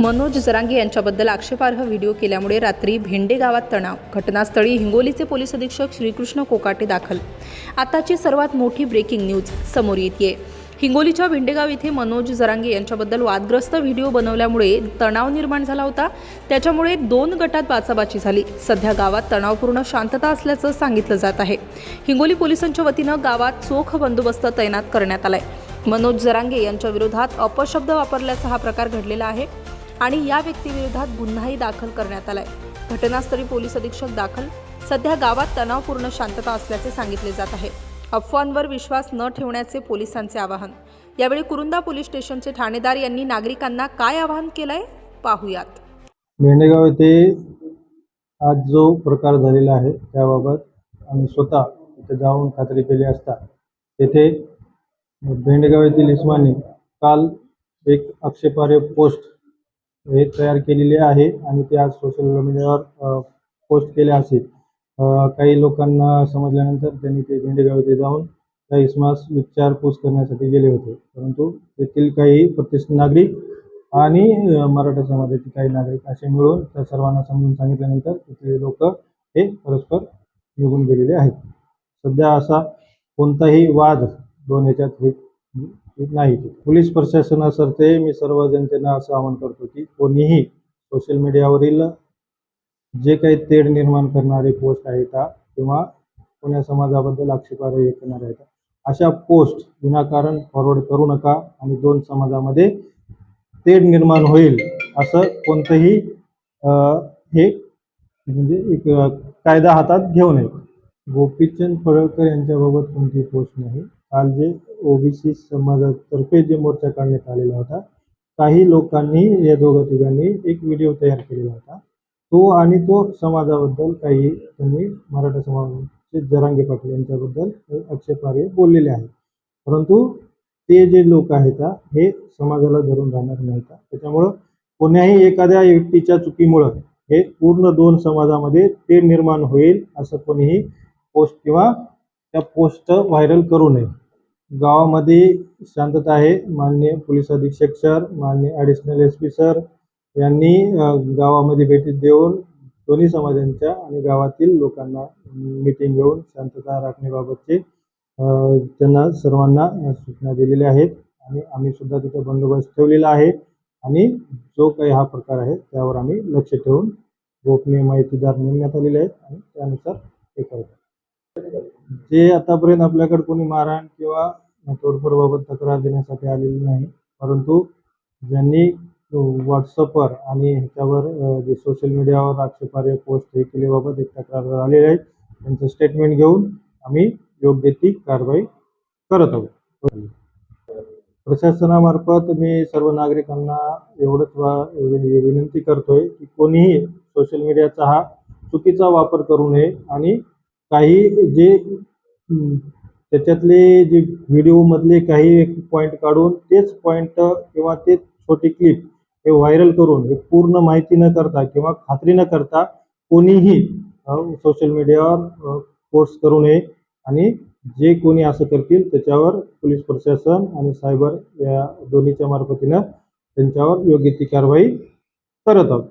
मनोज जरांगे यांच्याबद्दल आक्षेपार्ह व्हिडिओ केल्यामुळे रात्री भेंडे गावात तणाव. घटनास्थळी हिंगोलीचे पोलीस अधीक्षक श्रीकृष्ण कोकाटे दाखल. आताची सर्वात मोठी ब्रेकिंग न्यूज समोर येते हिंगोलीच्या भेंडेगाव इथे मनोज जरांगे यांच्याबद्दल वादग्रस्त व्हिडिओ बनवल्यामुळे तणाव निर्माण झाला होता. त्याच्यामुळे दोन गटात बाचाबाची झाली. सध्या गावात तणावपूर्ण शांतता असल्याचं सांगितलं जात आहे. हिंगोली पोलिसांच्या वतीनं गावात चोख बंदोबस्त तैनात करण्यात आलाय. मनोज जरांगे यांच्या विरोधात अपशब्द वापरल्याचा हा प्रकार घडलेला आहे. आणि या व्यक्तीविरोधात गुन्हाही दाखल करण्यात आलाय. घटनास्थळी पोलीस अधीक्षक दाखल. सध्या गावात तणावपूर्ण शांतता असल्याचे सांगितले जात आहे. अफवांवर विश्वास न ठेवण्याचे पोलिसांचे आवाहन. यावेळी कुरुंदा पोलीस स्टेशनचे ठाणेदार यांनी नागरिकांना काय आवाहन केलंय? पाहुयात. भेंडेगाव येथे आज जो प्रकार झालेला आहे त्याबाबत आम्ही स्वतः तिथे जाऊन खात्री केली असता तेथे भेंडेगाव येथील इस्मानी काल एक आक्षेपार्ह पोस्ट हे तयार केलेली आहे आणि ते आज सोशल मीडियावर पोस्ट केले असेल. काही लोकांना समजल्यानंतर त्यांनी ते भेंडेगाव येथे जाऊन त्या इसमास विचारपूस करण्यासाठी गेले होते. परंतु तेथील काही प्रतिष्ठित नागरिक आणि मराठा समाजाचे काही नागरिक असे मिळून त्या सर्वांना समजून सांगितल्यानंतर तिथले लोक हे परस्पर निघून गेलेले आहेत. सध्या असा कोणताही वाद दोन ह्याच्यात हे नाही पोलीस प्रशासनातर्फे मी सर्व जनतेला असं आवाहन करतो की कोणीही सोशल मीडियावरील जे काही तेढ निर्माण करणारे पोस्ट आहेत किंवा कोण्या समाजाबद्दल आक्षेपार्ह हे करणारे आहेत अशा पोस्ट विनाकारण फॉरवर्ड करू नका आणि दोन समाजामध्ये तेढ निर्माण होईल असं कोणतंही हे म्हणजे एक कायदा हातात घेऊ नये. गोपीचंद पडळकर यांच्याबाबत कोणती पोस्ट नाही. काल जे ओबीसी समाजातर्फे जे मोर्चा काढण्यात आलेला होता काही लोकांनी या दोघा तिघांनी एक व्हिडिओ तयार केलेला होता. तो आणि तो समाजाबद्दल काही त्यांनी मराठा समाजाचे जरांगे पाटील यांच्याबद्दल आक्षेपार्ह बोललेले आहे परंतु ते जे लोक आहेत हे समाजाला धरून राहणार नाहीत. त्याच्यामुळं कोण्याही एखाद्या व्यक्तीच्या चुकीमुळं हे पूर्ण दोन समाजामध्ये ते निर्माण होईल असं कोणीही पोस्ट किंवा त्या पोस्ट व्हायरल करू नये. गावामध्ये शांतता आहे. माननीय पोलीस अधीक्षक सर माननीय ॲडिशनल एस पी सर यांनी गावामध्ये भेटी देऊन दोन्ही समाजांच्या आणि गावातील लोकांना मीटिंग घेऊन शांतता राखण्याबाबतचे त्यांना सर्वांना सूचना दिलेल्या आहेत. आणि आम्ही सुद्धा तिथे बंदोबस्त ठेवलेला आहे. आणि जो काही हा प्रकार आहे त्यावर आम्ही लक्ष ठेवून गोपनीय माहितीदार नेमण्यात आलेले आहेत. आणि त्यानुसार हे करत आहोत. जे आतापर्यंत आपल्याकडे कोणी मारहाण किंवा तोडफोडबाबत तक्रार देण्यासाठी आलेली नाही परंतु ज्यांनी व्हॉट्सअपवर आणि ह्याच्यावर जे सोशल मीडियावर आक्षेपार्ह पोस्ट हे केल्याबाबत एक तक्रार आलेले आहेत त्यांचं स्टेटमेंट घेऊन आम्ही योग्य ती कारवाई करत आहोत. प्रशासनामार्फत मी सर्व नागरिकांना एवढंच वा- विनंती करतोय की कोणीही सोशल मीडियाचा हा चुकीचा वापर करू नये आणि काही जे त्याच्यातले जे व्हिडिओमधले काही एक पॉईंट काढून तेच पॉईंट किंवा तेच छोटी क्लिप हे व्हायरल करून हे पूर्ण माहिती न करता किंवा खात्री न करता कोणीही सोशल मीडियावर पोस्ट करू नये. आणि जे कोणी असं करतील त्याच्यावर पोलीस प्रशासन आणि सायबर या दोन्हीच्या मार्फतीनं त्यांच्यावर योग्य ती कारवाई करत आहोत.